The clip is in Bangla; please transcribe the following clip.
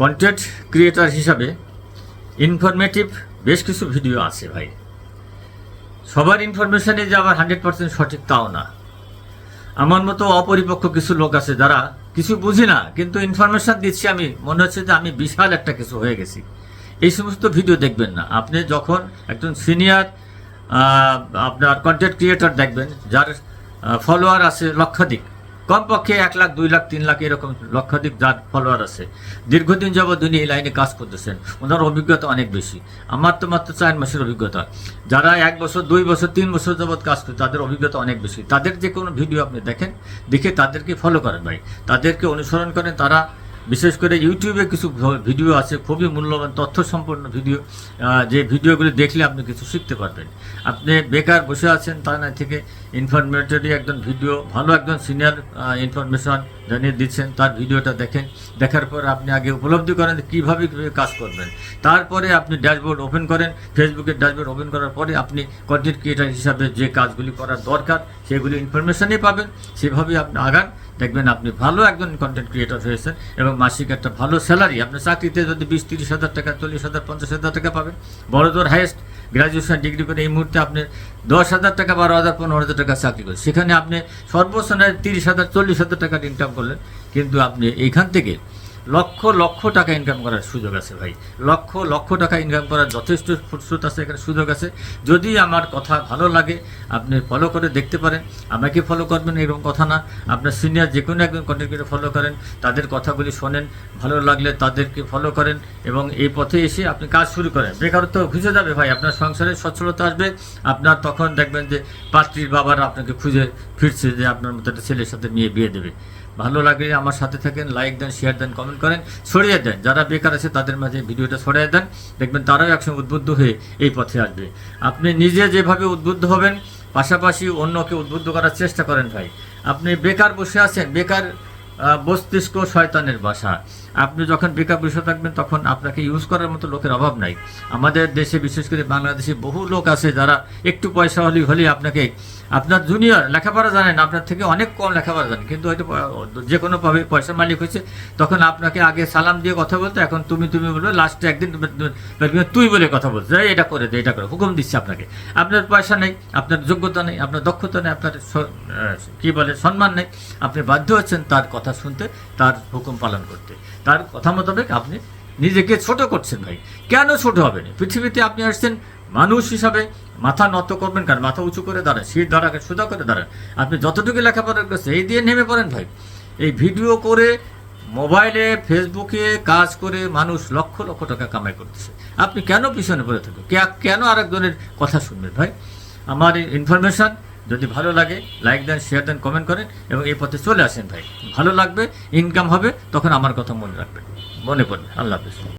কন্টেন্ট ক্রিয়েটার হিসাবে ইনফরমেটিভ বেশ কিছু ভিডিও আছে ভাই। সবার ইনফরমেশনে যে আবার হান্ড্রেড পার্সেন্ট সঠিক তাও না। আমার মতো অপরিপক্ক কিছু লোক আছে যারা কিছু বুঝি না, কিন্তু ইনফরমেশন দিচ্ছি আমি, মনে হচ্ছে যে আমি বিশাল একটা কিছু হয়ে গেছি। এই সমস্ত ভিডিও দেখবেন না। আপনি যখন একজন সিনিয়র আপনার কন্টেন্ট ক্রিয়েটর দেখবেন, যার ফলোয়ার আছে লক্ষাধিক কমপক্ষে এক লাখ, দুই লাখ, তিন লাখ এরকম লক্ষাধিক যার ফলোয়ার আছে। দীর্ঘদিন যাবৎ উনি এই লাইনে কাজ করতেছেন। ওনার অভিজ্ঞতা অনেক বেশি। আমার তো মাত্র চার মাসের অভিজ্ঞতা। যারা এক বছর, দুই বছর, তিন বছর যাবৎ কাজ করে, তাদের অভিজ্ঞতা অনেক বেশি। তাদের যে কোনো ভিডিও আপনি দেখেন, দেখে তাদেরকে ফলো করেন ভাই। তাদেরকে অনুসরণ করেন, তারা বিশেষ করে ইউটিউবে কিছু ভিডিও আছে, খুবই মূল্যবান তথ্য সম্পন্ন ভিডিও যে ভিডিওগুলি দেখলে আপনি কিছু শিখতে পারবেন। আপনি বেকার বসে আছেন তা না থেকে ইনফরমেটরি একজন ভিডিও, ভালো একজন সিনিয়র ইনফরমেশন জানিয়ে দিচ্ছেন, তার ভিডিওটা দেখেন, দেখার পর আপনি আগে উপলব্ধি করেন কীভাবে কীভাবে কাজ করবেন। তারপরে আপনি ড্যাশবোর্ড ওপেন করেন ফেসবুকের ড্যাশবোর্ড ওপেন করার পরে আপনি কন্টেন্ট ক্রিয়েটার হিসাবে যে কাজগুলি করার দরকার, সেগুলি ইনফরমেশনই পাবেন, সেভাবেই আপনি আগান। দেখবেন আপনি ভালো একজন কন্টেন্ট ক্রিয়েটর হয়েছেন এবং মাসিক একটা ভালো স্যালারি আপনার চাকরিতে যদি বিশ, তিরিশ হাজার টাকা, চল্লিশ হাজার, পঞ্চাশ হাজার টাকা পাবেন। বড়দর হাইয়েস্ট গ্রাজুয়েশন ডিগ্রি করে এই মুহূর্তে আপনি দশ হাজার টাকা, বারো হাজার, পনেরো হাজার টাকা চাকরি করেন। সেখানে আপনি সর্বোচ্চ তিরিশ হাজার, চল্লিশ হাজার টাকার ইনকাম করলেন। কিন্তু আপনি এইখান থেকে লক্ষ লক্ষ টাকা ইনকাম করার সুযোগ আছে ভাই। লক্ষ লক্ষ টাকা ইনকাম করার যথেষ্ট ফুটসুট আছে এখানে সুযোগ আছে। যদি আমার কথা ভালো লাগে, আপনি ফলো করে দেখতে পারেন। আমাকে ফলো করবেন এরকম কথা না, আপনার সিনিয়র যে কোনো একজন কন্টেন্ট ফলো করেন, তাদের কথাগুলি শোনেন, ভালো লাগলে তাদেরকে ফলো করেন এবং এই পথে এসে আপনি কাজ শুরু করেন। বেকারত্ব খুঁজে যাবে ভাই, আপনার সংসারে সচ্ছলতা আসবে। আপনার তখন দেখবেন যে পাত্রীর বাবারা আপনাকে খুঁজে ফিরছে যে আপনার মতো একটা ছেলের সাথে নিয়ে বিয়ে দেবে। ভালো লাগলে আমার সাথে থাকেন লাইক দেন শেয়ার দেন কমেন্ট করেন ছড়িয়ে দেন। যারা বেকার আছে, তাদের মাঝে ভিডিওটা ছড়িয়ে দেন। দেখবেন তারাও একসঙ্গে উদ্বুদ্ধ হয়ে এই পথে আসবে। আপনি নিজে যেভাবে উদ্বুদ্ধ হবেন, পাশাপাশি অন্যকে উদ্বুদ্ধ করার চেষ্টা করেন ভাই। আপনি বেকার বসে আছেন, বেকার মস্তিষ্ক শয়তানের বাসা। আপনি যখন বেকার বসে থাকবেন, তখন আপনাকে ইউজ করার মতো লোকের অভাব নাই। আমাদের দেশে বিশেষ করে বাংলাদেশে বহু লোক আছে যারা একটু পয়সা হলেই হলেই আপনাকে আপনার জুনিয়র লেখাপড়া জানেন, আপনার থেকে অনেক কম লেখাপড়া জানেন। কিন্তু হয়তো যে কোনোভাবে পয়সার মালিক হয়েছে। তখন আপনাকে আগে সালাম দিয়ে কথা বলতো, এখন তুমি তুমি বলবে লাস্টে একদিন তুই বলে কথা বলছো এটা করে দে, এটা করে, হুকুম দিচ্ছে আপনাকে। আপনার পয়সা নেই, আপনার যোগ্যতা নেই, আপনার দক্ষতা নেই, আপনার কী বলে, সম্মান নেই। আপনি বাধ্য হচ্ছেন তার কথা শুনতে, তার হুকুম পালন করতে। তার কথা মোতাবেক আপনি নিজেকে ছোট করছেন ভাই। কেন ছোট হবেন? পৃথিবীতে আপনি আসছেন মানুষ হিসাবে মাথা নত করবেন, কারণ মাথা উঁচু করে দাঁড়ান শীত দাঁড়াকে সোজা করে দাঁড়ান আপনি যতটুকু লেখাপড়া করছেন, এই দিয়ে নেমে পড়েন ভাই। এই ভিডিও করে মোবাইলে, ফেসবুকে কাজ করে মানুষ লক্ষ লক্ষ টাকা কামাই করতেছে। আপনি কেন পিছনে পড়ে থাকবেন কেন আরেকজনের কথা শুনবেন ভাই? আমার ইনফরমেশন যদি ভালো লাগে লাইক দেন শেয়ার দেন কমেন্ট করেন এবং এই পথে চলে আসেন ভাই। ভালো লাগবে ইনকাম হবে, তখন আমার কথা মনে রাখবেন। মনে পড়বে। আল্লাহ হাফিজ।